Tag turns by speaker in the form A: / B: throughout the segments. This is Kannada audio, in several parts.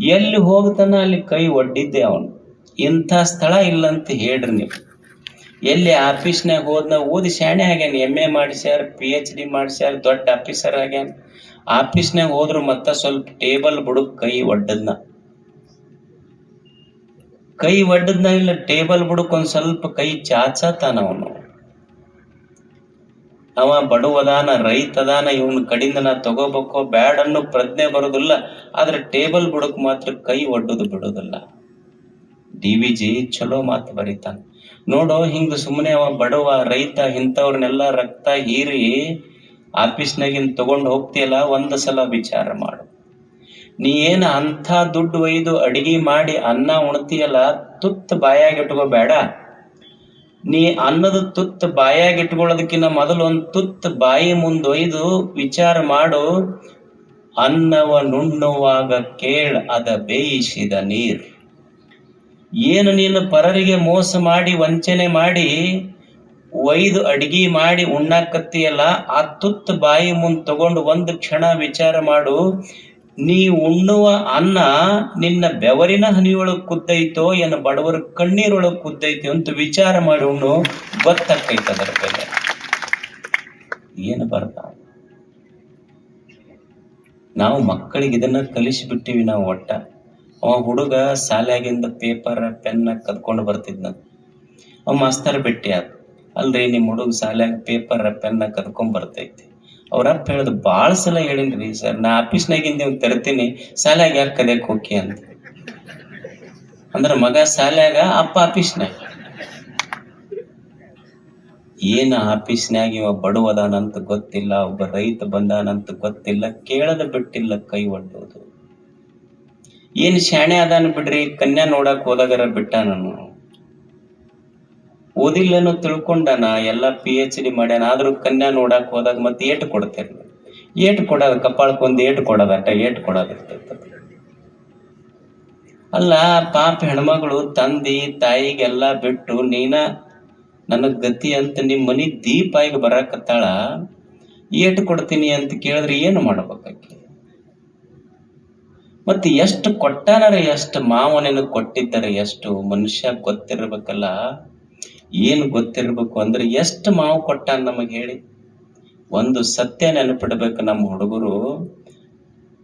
A: ಎಲ್ಲಿ ಹೋಗ್ತಾನ ಅಲ್ಲಿ ಕೈ ಒಡ್ಡಿದ್ದೆ ಅವನು. ಇಂಥ ಸ್ಥಳ ಇಲ್ಲಂತ ಹೇಳ್ರಿ ನೀವು. ಎಲ್ಲಿ ಆಫೀಸ್ನಾಗ ಹೋದ್ನ ಓದಿ ಶಾಣೆ ಆಗ್ಯಾನ ಎಂ ಎ ಮಾಡಿಸ್ಯಾರ ಪಿ ಎಚ್ ಡಿ ಮಾಡಿಸ್ಯಾರ, ದೊಡ್ಡ ಆಫೀಸರ್ ಆಗ್ಯಾನ. ಆಫೀಸ್ನಾಗ ಹೋದ್ರು ಮತ್ತ ಸ್ವಲ್ಪ ಟೇಬಲ್ ಬುಡಕ್ ಕೈ ಒಡ್ಡದ್ನ. ಕೈ ಒಡ್ಡದ್ನ ಇಲ್ಲ, ಟೇಬಲ್ ಬುಡಕ್ ಒಂದ್ ಸ್ವಲ್ಪ ಕೈ ಚಾಚತಾನ ಅವನು. ಅವ ಬಡವದಾನ ರೈತ ಅದಾನ ಇವನ್ ಕಡಿಂದ ನಾ ತಗೋಬೇಕೋ ಬ್ಯಾಡ್ ಅನ್ನೋ ಪ್ರಜ್ಞೆ ಬರೋದಿಲ್ಲ. ಆದ್ರೆ ಟೇಬಲ್ ಬುಡಕ್ ಮಾತ್ರ ಕೈ ಒಡ್ಡುದು ಬಿಡೋದಿಲ್ಲ. ಡಿ ವಿ ಜಿ ಚಲೋ ಮಾತು ಬರೀತಾನ. ನೋಡೋ ಹಿಂಗ ಸುಮ್ಮನೆ ಅವ ಬಡವ, ರೈತ, ಇಂಥವ್ರನ್ನೆಲ್ಲ ರಕ್ತ ಹೀರಿ ಆಫೀಸ್ನಾಗಿನ್ ತಗೊಂಡ್ ಹೋಗ್ತಿಯಲ್ಲ, ಒಂದ ಸಲ ವಿಚಾರ ಮಾಡು. ನೀ ಏನ ಅಂಥ ದುಡ್ಡು ಒಯ್ದು ಅಡಿಗೆ ಮಾಡಿ ಅನ್ನ ಉಣ್ತಿಯಲ್ಲ, ತುತ್ತ ಬಾಯಾಗ ಇಟ್ಕೋಬೇಡ ನೀ ಅನ್ನದ ತುತ್ತ ಬಾಯಾಗ ಇಟ್ಕೊಳ್ಳೋದಕ್ಕಿಂತ ಮೊದಲು ಒಂದು ತುತ್ತ ಬಾಯಿ ಮುಂದೊಯ್ದು ವಿಚಾರ ಮಾಡು. ಅನ್ನವ ನುಣ್ಣುವಾಗ ಕೇಳ ಅದ ಬೇಯಿಸಿದ ನೀರು. ಏನು ನೀನು ಪರರಿಗೆ ಮೋಸ ಮಾಡಿ ವಂಚನೆ ಮಾಡಿ, ಒಯ್ದು ಅಡಿಗೆ ಮಾಡಿ ಉಣ್ಣಾಕತ್ತೀಯಲ್ಲ, ಆ ತುತ್ತ ಬಾಯಿ ಮುಂದೆ ತಗೊಂಡು ಒಂದು ಕ್ಷಣ ವಿಚಾರ ಮಾಡು. ನೀ ಉಣ್ಣುವ ಅನ್ನ ನಿನ್ನ ಬೆವರಿನ ಹನಿಯೊಳಗ್ ಕುದ್ದೈತೋ ಏನ ಬಡವರ ಕಣ್ಣೀರೊಳಗ್ ಕುದ್ದೈತೋ ಅಂತ ವಿಚಾರ ಮಾಡಿ ಉಣ್ಣು ಗೊತ್ತಾಕೈತ ಅದರ ಬೆಲೆ ಏನು ಬರ್ತಾ ನಾವು ಮಕ್ಕಳಿಗೆ ಇದನ್ನ ಕಲಿಸಿಬಿಟ್ಟಿವಿ ನಾವು ಒಟ್ಟ. ಅವ ಹುಡುಗ ಶಾಲ್ಯಾಗಿಂದ ಪೇಪರ್, ಪೆನ್ನ ಕದ್ಕೊಂಡು ಬರ್ತಿದ್ನ. ಅವ ಮಾಸ್ತರ್ ಭೇಟಿ ಆದ. ಅಲ್ರಿ ನಿಮ್ಮ ಹುಡುಗ ಶಾಲ್ಯಾಗ ಪೇಪರ್, ಪೆನ್ನ ಕದ್ಕೊಂಡ್ ಬರ್ತೈತಿ. ಅವ್ರ ಅಪ್ಪ ಹೇಳೋದು, ಬಾಳ ಸಲ ಹೇಳಿನ್ರಿ ಸರ್. ನಾ ಆಫೀಸ್ನಾಗಿಂದ ನೀವು ತರ್ತೀನಿ. ಶಾಲ್ಯಾಗ ಯಾಕೆ ಕಲಿಯಕ್ ಹೋಗಿ ಅಂತ. ಅಂದ್ರ ಮಗ ಶಾಲ್ಯಾಗ ಅಪ್ಪ ಆಫೀಸ್ನಾಗ. ಏನ ಆಫೀಸ್ನಾಗ ಇವ ಬಡವದಾನಂತ ಗೊತ್ತಿಲ್ಲ, ಒಬ್ಬ ರೈತ ಬಂದಾನಂತ ಗೊತ್ತಿಲ್ಲ, ಕೇಳದ ಬಿಟ್ಟಿಲ್ಲ, ಕೈ ಒಡ್ಡೋದು ಏನ್ ಶಾಣೆ ಅದಾನ ಬಿಡ್ರಿ, ಕನ್ಯಾ ನೋಡಕ್ ಹೋದಾಗರ ಬಿಟ್ಟ ನಾನು. ಓದಿಲ್ಲನೋ ತಿಳ್ಕೊಂಡಾನ, ಎಲ್ಲ ಪಿ ಎಚ್ ಡಿ ಮಾಡ್ಯಾನ, ಆದ್ರೂ ಕನ್ಯಾ ನೋಡಕ್ ಹೋದಾಗ ಮತ್ತೆ ಏಟು ಕೊಡ್ತೇನೆ. ಏಟು ಕೊಡೋದು ಕಪಾಳಕ್ಕೊಂದ್ ಏಟ್ ಕೊಡದ ಏಟು ಕೊಡೋದಿರ್ತೈತೆ. ಅಲ್ಲ, ಪಾಪ ಹೆಣ್ಮಗಳು, ತಂದಿ, ತಾಯಿಗೆಲ್ಲ ಬಿಟ್ಟು ನೀನ ನನ್ನ ಗತಿ ಅಂತ ನಿಮ್ಮ ಮನಿ ದೀಪ ಆಗಿ ಬರಾಕತ್ತಾಳ, ಏಟು ಕೊಡ್ತೀನಿ ಅಂತ ಕೇಳಿದ್ರೆ ಏನು ಮಾಡ್ಬೇಕಾಕಿ? ಮತ್ತೆ ಎಷ್ಟು ಕೊಟ್ಟಾನರ ಎಷ್ಟು ಮಾವನೇನು ಕೊಟ್ಟಿದ್ದಾರೆ ಎಷ್ಟು ಮನುಷ್ಯ ಗೊತ್ತಿರ್ಬೇಕಲ್ಲ? ಏನು ಗೊತ್ತಿರಬೇಕು ಅಂದ್ರೆ ಎಷ್ಟು ಮಾವು ಕೊಟ್ಟ ನಮಗೆ ಹೇಳಿ. ಒಂದು ಸತ್ಯ ನೆನಪಿಡ್ಬೇಕು ನಮ್ಮ ಹುಡುಗರು.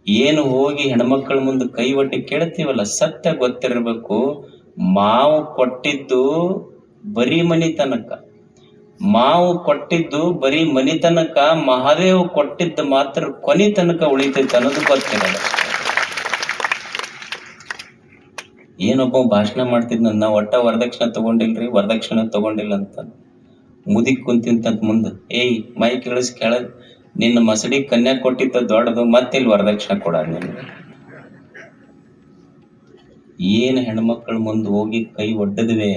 A: ಏನು ಹೋಗಿ ಹೆಣ್ಮಕ್ಳ ಮುಂದೆ ಕೈ ಒಟ್ಟಿ ಕೇಳ್ತೀವಲ್ಲ, ಸತ್ಯ ಗೊತ್ತಿರಬೇಕು. ಮಾವು ಕೊಟ್ಟಿದ್ದು ಬರೀ ಮನಿ ತನಕ ಮಾವು ಕೊಟ್ಟಿದ್ದು ಬರೀ ಮನಿ ತನಕ ಮಹಾದೇವ್ ಕೊಟ್ಟಿದ್ದು ಮಾತ್ರ ಕೊನಿ ತನಕ ಉಳಿತೈತೆ ಅನ್ನೋದು ಗೊತ್ತಿರಲ್ಲ. ಏನೊಬ್ಬ ಭಾಷಣ ಮಾಡ್ತಿದ್ನ ನಾ ಒಟ್ಟ ವರದಕ್ಷಿಣೆ ತಗೊಂಡಿಲ್ರಿ, ವರದಕ್ಷಿಣೆ ತಗೊಂಡಿಲ್ಲ ಅಂತ. ಮುದಿಕ್ ಕುಂತಿಂತಂತ ಮುಂದ, ಏಯ್, ಮೈ ಕೇಳಿಸ್ ಕೆಳಗ್ ನಿನ್ನ ಮಸಡಿ ಕನ್ಯಾ ಕೊಟ್ಟಿದ್ದ ದೊಡ್ಡದು ಮತ್ತಿಲ್ಲಿ ವರದಕ್ಷಿಣೆ ಕೊಡ ನೀನು ಏನ್ ಹೆಣ್ಮಕ್ಳ ಮುಂದ್ ಹೋಗಿ ಕೈ ಒಡ್ಡದ್ವೆ?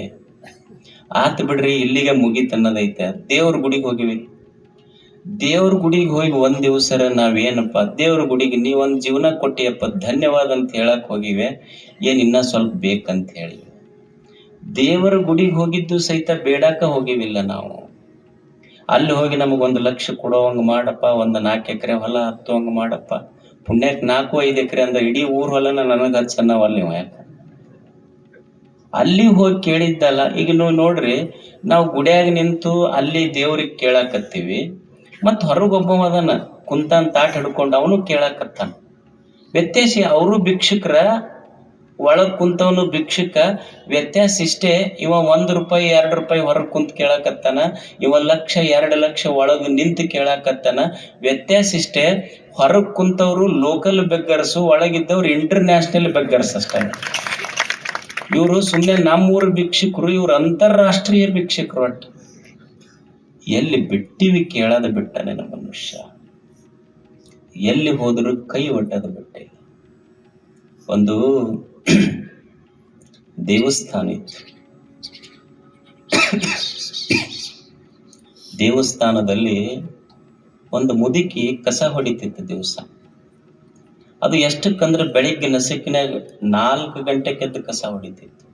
A: ಆತ್ ಬಿಡ್ರಿ, ಇಲ್ಲಿಗೆ ಮುಗೀತ್ ಅನ್ನೋದೈತೆ ದೇವ್ರ ಗುಡಿಗೆ ಹೋಗಿವಿ. ದೇವ್ರ ಗುಡಿಗೆ ಹೋಗಿ ಒಂದ್ ದಿವಸರ ನಾವೇನಪ್ಪ, ದೇವ್ರ ಗುಡಿಗೆ ನೀ ಒಂದ್ ಜೀವನ ಕೊಟ್ಟಿಯಪ್ಪ ಧನ್ಯವಾದ ಅಂತ ಹೇಳಕ್ ಹೋಗಿವೆ. ಏನ್ ಇನ್ನ ಸ್ವಲ್ಪ ಬೇಕಂತ ಹೇಳಿ. ದೇವರ ಗುಡಿಗೆ ಹೋಗಿದ್ದು ಸಹಿತ ಬೇಡಾಕ ಹೋಗಿವಿಲ್ಲ ನಾವು. ಅಲ್ಲಿ ಹೋಗಿ ನಮಗೊಂದು ಲಕ್ಷ ಕೊಡೋವಂಗ ಮಾಡಪ್ಪ, ಒಂದ್ ನಾಲ್ಕು ಎಕರೆ ಹೊಲ ಹತ್ತುವಂಗ ಮಾಡಪ್ಪ. ಪುಣ್ಯಕ್ ನಾಲ್ಕು, ಐದು ಎಕರೆ ಅಂದ ಇಡೀ ಊರ್ ಹೊಲನ ನನಗ್ ಹಚ್ಚನ್ನವಲ್ಲ ನೀವು ಯಾಕ? ಅಲ್ಲಿ ಹೋಗಿ ಕೇಳಿದ್ದಲ್ಲ, ಈಗ ನೀವು ನೋಡ್ರಿ, ನಾವು ಗುಡಿಯಾಗ ನಿಂತು ಅಲ್ಲಿ ದೇವ್ರಿಗೆ ಕೇಳಾಕತ್ತೀವಿ. ಮತ್ ಹೊರಗೊಬ್ಬವ ಅದನ್ನ ಕುಂತಾನ್ ತಾಟ್ ಹಿಡ್ಕೊಂಡು ಅವನು ಕೇಳಾಕತ್ತಾನ. ವ್ಯತ್ಯಾಸ ಅವರು ಭಿಕ್ಷುಕ್ರ, ಒಳಗ್ ಕುಂತವನು ಭಿಕ್ಷುಕ, ವ್ಯತ್ಯಾಸ ಇಷ್ಟೇ, ಇವ ಒಂದ್ ರೂಪಾಯಿ, ಎರಡ್ ರೂಪಾಯಿ ಹೊರಗ್ ಕುಂತ್ ಕೇಳಾಕತ್ತಾನ, ಇವ ಲಕ್ಷ, ಎರಡ್ ಲಕ್ಷ ಒಳಗ್ ನಿಂತು ಕೇಳಾಕತ್ತಾನ. ವ್ಯತ್ಯಾಸ ಇಷ್ಟೇ, ಹೊರಗ್ ಕುಂತವ್ರು ಲೋಕಲ್ ಬೆಗ್ಗರ್ಸು ಒಳಗಿದ್ದವ್ರು ಇಂಟರ್ನ್ಯಾಷನಲ್ ಬೆಗ್ಗರ್ಸ್ ಅಷ್ಟೇ. ಇವರು ಸುಮ್ಮನೆ ನಮ್ಮೂರ ಭಿಕ್ಷುಕರು, ಇವ್ರು ಅಂತಾರಾಷ್ಟ್ರೀಯ ಭಿಕ್ಷುಕರು ಒಟ್ಟು ಎಲ್ಲಿ ಬಿಟ್ಟಿವಿ ಕೇಳದ ಬಿಟ್ಟನೆ ನಮ್ಮ ಮನುಷ್ಯ. ಎಲ್ಲಿ ಹೋದರೂ ಕೈ ಒಡ್ಡದ ಬಿಟ್ಟೆ. ಒಂದು ದೇವಸ್ಥಾನ ಇತ್ತು. ದೇವಸ್ಥಾನದಲ್ಲಿ ಒಂದು ಮುದುಕಿ ಕಸ ಹೊಡಿತಿತ್ತು ದಿವಸ. ಅದು ಎಷ್ಟಕ್ಕಂದ್ರೆ ಬೆಳಿಗ್ಗೆ ನಸುಕಿನಾಗ ನಾಲ್ಕು ಗಂಟೆಗೆದ್ದು ಕಸ ಹೊಡಿತಿತ್ತು.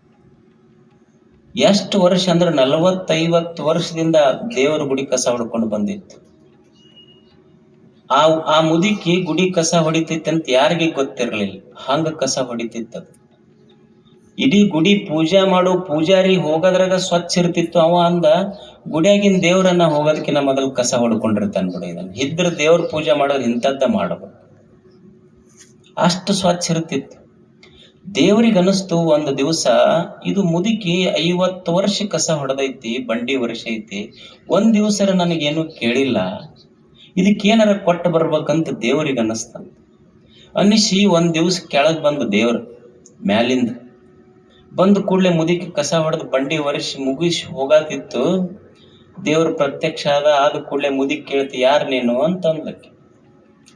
A: ಎಷ್ಟು ವರ್ಷ ಅಂದ್ರೆ ನಲವತ್ತೈವತ್ತು ವರ್ಷದಿಂದ ದೇವರ ಗುಡಿ ಕಸ ಹೊಡ್ಕೊಂಡು ಬಂದಿತ್ತು. ಆ ಆ ಮುದುಕಿ ಗುಡಿ ಕಸ ಹೊಡಿತಿತ್ತು ಅಂತ ಯಾರಿಗೆ ಗೊತ್ತಿರಲಿಲ್ಲ. ಹಂಗ ಕಸ ಹೊಡಿತಿತ್ತು ಇಡೀ ಗುಡಿ ಪೂಜಾ ಮಾಡೋ ಪೂಜಾರಿ ಹೋಗೋದ್ರಾಗ ಸ್ವಚ್ಛ ಇರ್ತಿತ್ತು. ಅವ ಅಂದ, ಗುಡಿಯಾಗಿನ ದೇವ್ರನ್ನ ಹೋಗೋದಕ್ಕಿಂತ ಮೊದಲು ಕಸ ಹೊಡ್ಕೊಂಡಿರ್ತಾನ ಬಿಡು ಇದನ್ನ. ಇದ್ರ ದೇವ್ರ ಪೂಜೆ ಮಾಡೋರು ಇಂಥದ್ದ ಮಾಡಬೇಕು. ಅಷ್ಟು ಸ್ವಚ್ಛ ಇರ್ತಿತ್ತು. ದೇವ್ರಿಗೆ ಅನಿಸ್ತು ಒಂದು ದಿವಸ, ಇದು ಮುದುಕಿ ಐವತ್ತು ವರ್ಷ ಕಸ ಹೊಡೆದೈತಿ, ಬಂಡಿ ವರ್ಷ ಐತಿ ಒಂದ್ ದಿವಸ ನನಗೇನು ಕೇಳಿಲ್ಲ. ಇದಕ್ಕೇನಾರ ಕೊಟ್ಟು ಬರ್ಬೇಕಂತ ದೇವರಿಗೆ ಅನ್ನಿಸ್ತಂತ ಅನ್ನಿಸಿ ಒಂದ್ ದಿವಸ ಕೆಳಗ್ ಬಂದು ದೇವ್ರು ಮ್ಯಾಲಿಂದ. ಬಂದು ಕೂಡಲೇ ಮುದುಕಿ ಕಸ ಹೊಡೆದು ಬಂಡಿ ವರ್ಷ ಮುಗಿಸಿ ಹೋಗಾತಿತ್ತು. ದೇವ್ರ ಪ್ರತ್ಯಕ್ಷ ಆದ ಆದ ಕೂಡಲೇ ಮುದುಕಿ ಕೇಳ್ತಿ, ಯಾರು ನೀನು? ಅಂತ ಅಂದ್ಲಕ್ಕೆ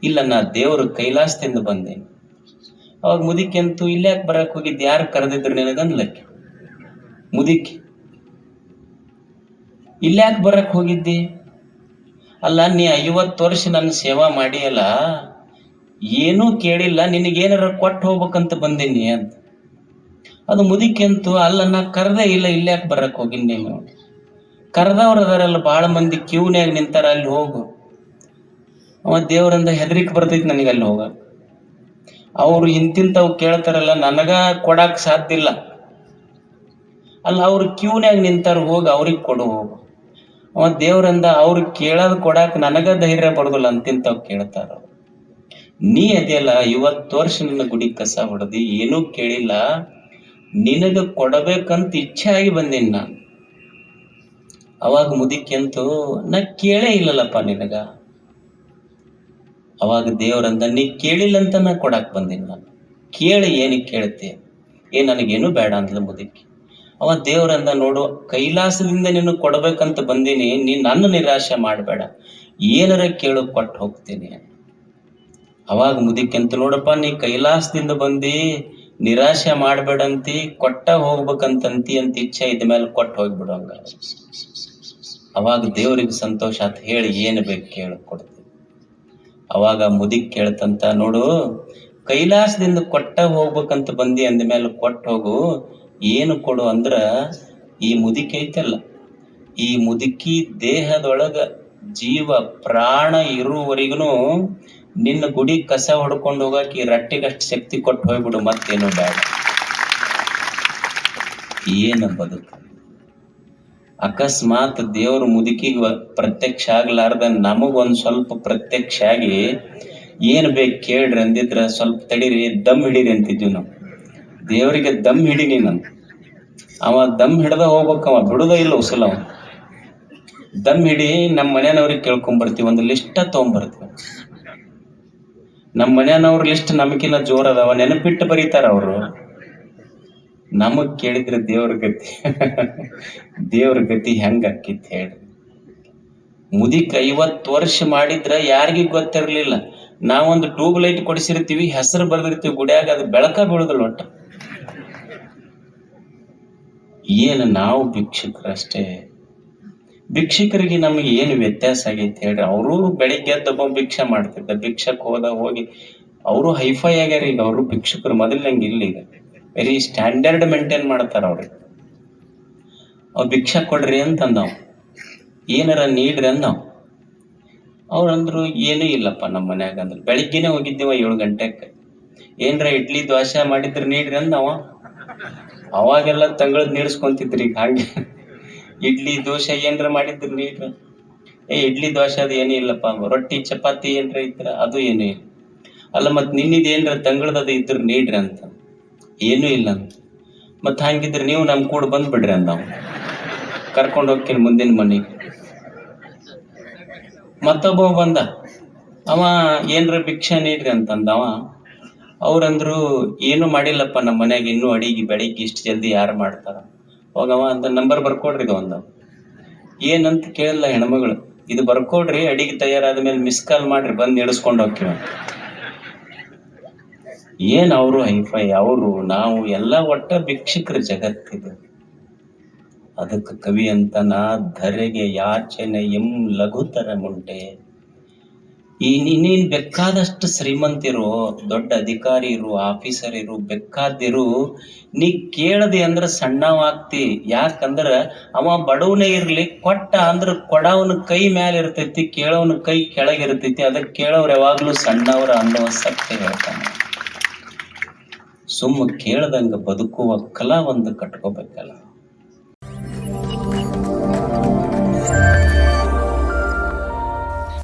A: ಇಲ್ಲ, ನಾ ದೇವ್ರ ಕೈಲಾಸದಿಂದ ಬಂದೇನೆ. ಅವಾಗ ಮುದುಕಿ ಅಂತೂ ಇಲ್ಯಾಕೆ ಬರಕ್ಕೆ ಹೋಗಿದ್ದು? ಯಾರು ಕರೆದಿದ್ರು ನಿನಗಂದ್ಲಕ್ಕೆ ಮುದುಕಿ. ಇಲ್ಲ್ಯಾಕೆ ಬರಕ್ಕೆ ಹೋಗಿದ್ದಿ? ಅಲ್ಲ, ನೀ ಐವತ್ತು ವರ್ಷ ನನ್ನ ಸೇವಾ ಮಾಡಿಯಲ್ಲ, ಏನೂ ಕೇಳಿಲ್ಲ, ನಿನಗೇನಾರ ಕೊಟ್ಟು ಹೋಗ್ಬೇಕಂತ ಬಂದೀನಿ ಅಂತ. ಅದು ಮುದುಕಿ ಅಂತೂ, ಅಲ್ಲ, ನಾ ಕರೆದೇ ಇಲ್ಲ ಇಲ್ಯಾಕೆ ಬರಕ್ಕೆ ಹೋಗಿನಿ ನೀನು? ಕರೆದವ್ರು ಅದಾರಲ್ಲ ಭಾಳ ಮಂದಿ ಕ್ಯೂನ್ಯಾಗ ನಿಂತಾರ, ಅಲ್ಲಿ ಹೋಗು. ಅವ ದೇವ್ರಂದ ಹೆದರಿಕೆ ಬರ್ತೈತಿ ನನಗೆ ಅಲ್ಲಿ ಹೋಗ ಅವ್ರು ಇಂತಿಂತವ್ ಕೇಳ್ತಾರಲ್ಲ, ನನಗ ಕೊಡಾಕ್ ಸಾಧ್ಯ ಇಲ್ಲ. ಅಲ್ಲ, ಅವ್ರು ಕ್ಯೂನ್ಯಾಗ ನಿಂತಾರ, ಹೋಗಿ ಅವ್ರಿಗೆ ಕೊಡು, ಹೋಗು. ಅವ ದೇವ್ರಂದ, ಅವ್ರು ಕೇಳೋದ್ ಕೊಡಾಕ್ ನನಗ ಧೈರ್ಯ ಬರೋದಿಲ್ಲ ಅಂತಿಂತವ್ ಕೇಳ್ತಾರ. ನೀ ಅದೆಲ್ಲ ಇವತ್ತು ವರ್ಷ ನಿನ್ನ ಗುಡಿ ಕಸ ಹೊಡೆದಿ, ಏನೂ ಕೇಳಿಲ್ಲ, ನಿನಗ ಕೊಡಬೇಕಂತ ಇಚ್ಛೆ ಆಗಿ ಬಂದೀನಿ ನಾನು. ಅವಾಗ ಮುದಿಕ್ಕೆಂತು ನಾ ಕೇಳೇ ಇಲ್ಲಲ್ಲಪ್ಪ ನಿನಗ. ಅವಾಗ ದೇವರಂದ ನೀ ಕೇಳಿಲ್ಲ ಅಂತ ನಾ ಕೊಡಾಕ್ ಬಂದೀನಿ ನಾನು. ಕೇಳಿ ಏನಕ್ಕೆ ಕೇಳ್ತಿ? ಏ, ನನಗೇನು ಬೇಡ ಅಂದ್ಲ ಮುದುಕಿ. ಅವ ದೇವರಂದ ನೋಡು, ಕೈಲಾಸದಿಂದ ನೀನು ಕೊಡ್ಬೇಕಂತ ಬಂದೀನಿ, ನೀ ನನ್ನ ನಿರಾಶೆ ಮಾಡಬೇಡ. ಏನಾರ ಕೇಳು, ಕೊಟ್ಟು ಹೋಗ್ತೀನಿ. ಅವಾಗ ಮುದುಕಿ ಅಂತ, ನೋಡಪ್ಪ, ನೀ ಕೈಲಾಸದಿಂದ ಬಂದಿ, ನಿರಾಶೆ ಮಾಡಬೇಡಂತಿ, ಕೊಟ್ಟ ಹೋಗ್ಬೇಕಂತಂತಿ ಅಂತ ಇಚ್ಛೆ ಇದ್ದ ಮೇಲೆ ಕೊಟ್ಟು ಹೋಗ್ಬಿಡೋಂಗ ಅವಾಗ ದೇವ್ರಿಗೆ ಸಂತೋಷ ಅಂತ ಹೇಳಿ, ಏನು ಬೇಕು ಕೇಳಿ, ಕೊಡ್ತೀನಿ. ಅವಾಗ ಮುದಿಕ್ ಕೇಳ್ತಂತ, ನೋಡು, ಕೈಲಾಸದಿಂದ ಕೊಟ್ಟ ಹೋಗ್ಬೇಕಂತ ಬಂದಿ ಅಂದ ಮೇಲೆ ಕೊಟ್ಟ ಹೋಗು. ಏನು ಕೊಡು ಅಂದ್ರ, ಈ ಮುದುಕಿ ಐತಲ್ಲ. ಈ ಮುದುಕಿ ದೇಹದೊಳಗ ಜೀವ ಪ್ರಾಣ ಇರುವವರೆಗೂ ನಿನ್ನ ಗುಡಿ ಕಸ ಹೊಡ್ಕೊಂಡು ಹೋಗಕ್ಕೆ ಈ ರಟ್ಟಿಗಷ್ಟು ಶಕ್ತಿ ಕೊಟ್ಟು ಹೋಗ್ಬಿಡು, ಮತ್ತೇನು ಬೇಡ. ಏನು ಬದುಕು. ಅಕಸ್ಮಾತ್ ದೇವ್ರ ಮುದುಕಿಗೆ ಪ್ರತ್ಯಕ್ಷ ಆಗ್ಲಾರ್ದ ನಮಗೊಂದು ಸ್ವಲ್ಪ ಪ್ರತ್ಯಕ್ಷ ಆಗಿ ಏನು ಬೇಕು ಕೇಳ್ರಿ ಅಂದಿದ್ರ ಸ್ವಲ್ಪ ತಡೀರಿ, ದಮ್ ಹಿಡೀರಿ ಅಂತಿದ್ವಿ ನಾವು. ದೇವರಿಗೆ ದಮ್ ಹಿಡೀನಿ ನಾನು. ಅವ ದಮ್ ಹಿಡ್ದ ಹೋಗ್ಬೇಕವ ಬಿಡುದ ಇಲ್ಲ ಉಸಲ ಅವ. ದಮ್ ಹಿಡಿ ನಮ್ಮ ಮನೆಯವ್ರಿಗೆ ಕೇಳ್ಕೊಂಬರ್ತೀವಿ, ಒಂದು ಲಿಸ್ಟ ತಗೊಂಬರ್ತೀವಿ. ನಮ್ಮ ಮನೆಯವ್ರ ಲಿಸ್ಟ್ ನಮಗಿನ್ನ ಜೋರ್ ಅದಾವ, ನೆನಪಿಟ್ಟು ಬರೀತಾರ ಅವರು. ನಮಗ್ ಕೇಳಿದ್ರೆ ದೇವ್ರ ಗತಿ. ದೇವ್ರ ಗತಿ ಹೆಂಗ ಅಕ್ಕಿತ್ ಹೇಳ್ರಿ ಮುದಿಕ್ ಐವತ್ತು ವರ್ಷ ಮಾಡಿದ್ರ ಯಾರಿಗೂ ಗೊತ್ತಿರ್ಲಿಲ್ಲ. ನಾವೊಂದು ಟ್ಯೂಬ್ ಲೈಟ್ ಕೊಡಿಸಿರ್ತೀವಿ, ಹೆಸರು ಬರ್ದಿರ್ತೀವಿ, ಗುಡಿಯಾಗ ಅದು ಬೆಳಕ ಬೀಳುದಿಲ್ಲ ಒಟ್ಟ. ಏನು ನಾವು ಭಿಕ್ಷುಕರಷ್ಟೇ ಭಿಕ್ಷುಕರಿಗೆ ನಮಗೆ ಏನು ವ್ಯತ್ಯಾಸ ಆಗೈತೆ ಹೇಳ್ರಿ. ಅವರು ಬೆಳಿಗ್ಗೆ ಎದ್ದೊಬ್ಬ ಭಿಕ್ಷೆ ಮಾಡ್ತಿದ್ದ. ಭಿಕ್ಷಕ್ ಹೋದ ಹೋಗಿ, ಅವರು ಹೈಫೈ ಆಗ್ಯಾರ ಈಗ ಅವರು ಭಿಕ್ಷುಕರು ಮೊದಲಿನಂಗೆ ಇಲ್ಲ ಈಗ ವೆರಿ ಸ್ಟ್ಯಾಂಡರ್ಡ್ ಮೇಂಟೈನ್ ಮಾಡ್ತಾರ ಅವ್ರಿಗೆ ಅವ್ರು ಭಿಕ್ಷ ಕೊಡ್ರಿ ಅಂತ ಅಂದವ್ ಏನಾರ ನೀಡ್ರಿ ಅಂದವ್. ಅವ್ರಂದ್ರು ಏನೂ ಇಲ್ಲಪ್ಪ ನಮ್ಮ ಮನ್ಯಾಗ ಅಂದ್ರೆ. ಬೆಳಿಗ್ಗೆನೆ ಹೋಗಿದ್ದೀವ ಏಳು ಗಂಟೆಗೆ ಏನ್ರ ಇಡ್ಲಿ, ದೋಸೆ ಮಾಡಿದ್ರೆ ನೀಡ್ರಿ ಅಂದವ. ಅವಾಗೆಲ್ಲ ತಂಗಳದ್ ನೀಡ್ಸ್ಕೊಂತಿದ್ರಿ ಈಗ ಹಾಗೆ. ಇಡ್ಲಿ, ದೋಸೆ ಏನ್ರ ಮಾಡಿದ್ರು ನೀಡ್ರಿ. ಏ, ಇಡ್ಲಿ, ದೋಸೆ ಅದು ಏನೂ ಇಲ್ಲಪ್ಪ ರೊಟ್ಟಿ, ಚಪಾತಿ ಏನ್ರ ಇದ್ರ ಅದು ಏನೂ ಇಲ್ಲ. ಅಲ್ಲ ಮತ್ ನಿನ್ನಿದ್ ಏನ್ರ ತಂಗಳದದು ಇದ್ರ ನೀಡ್ರಿ ಅಂತ. ಏನೂ ಇಲ್ಲ ಅಂತ. ಮತ್ ಹಂಗಿದ್ರೆ ನೀವು ನಮ್ ಕೂಡ ಬಂದ್ಬಿಡ್ರಿ ಅಂದ ಕರ್ಕೊಂಡು ಹೋಗ್ತೀನಿ ಮುಂದಿನ ಮನೆಗೆ ಮತ್ತೊಬ್ಬ ಬಂದ. ಅವ, ಏನ್ರ ಭಿಕ್ಷೆ ನೀಡ್ರಿ ಅಂತಂದವ. ಅವ್ರಂದ್ರು, ಏನು ಮಾಡಿಲ್ಲಪ್ಪ ನಮ್ಮ ಮನೆಯಾಗ, ಇನ್ನೂ ಅಡಿಗೆ ಬೆಳಿಗ್ಗೆ ಇಷ್ಟು ಜಲ್ದಿ ಯಾರು ಮಾಡ್ತಾರ? ಹೋಗವ ಅಂತ ನಂಬರ್ ಬರ್ಕೊಡ್ರಿ ಇದು ಏನಂತ ಕೇಳಲ್ಲ ಹೆಣ್ಮಗಳು. ಇದು ಬರ್ಕೊಡ್ರಿ, ಅಡಿಗೆ ತಯಾರಾದ ಮೇಲೆ ಮಿಸ್ ಕಾಲ್ ಮಾಡ್ರಿ, ಬಂದು ಇಳಿಸ್ಕೊಂಡು ಹೋಗ್ತೀವಿ ಏನ್ ಅವರು ಹೈಫೈ ಅವರು ನಾವು ಎಲ್ಲ ಒಟ್ಟ ಭಿಕ್ಷುಕರ ಜಗತ್ತಿದೆ ಅದಕ್ಕೆ ಕವಿ ಅಂತನ ಧರೆಗೆ ಯಾಚನೆ ಎಂ ಲಘುತರ ಮುಂಟೆ ಈ ನೀನೇನು ನೀನ್ ಬೇಕಾದಷ್ಟು ಶ್ರೀಮಂತಿರು, ದೊಡ್ಡ ಅಧಿಕಾರಿ ಇರು ಆಫೀಸರ್ ಇರು ಬೇಕಾದಿರು, ನೀ ಕೇಳದೆ ಅಂದ್ರ ಸಣ್ಣವಾಗ್ತಿ. ಯಾಕಂದ್ರೆ ಅವ ಬಡವನೇ ಇರ್ಲಿ, ಕೊಟ್ಟ ಅಂದ್ರ ಕೊಡವನ ಕೈ ಮೇಲೆ ಇರ್ತೈತಿ, ಕೇಳೋವನ ಕೈ ಕೆಳಗಿರ್ತೈತಿ ಅದಕ್ಕೆ ಕೇಳೋರು ಯಾವಾಗ್ಲೂ ಸಣ್ಣವ್ರ ಅನ್ನೋ ಸತ್ಯ ಹೇಳ್ತಾನೆ. ಸುಮ್ಮ ಕೇಳ್ದಂಗ ಬದುಕುವ ಕಲಾ ಒಂದು ಕಟ್ಕೋಬೇಕಲ್ಲ.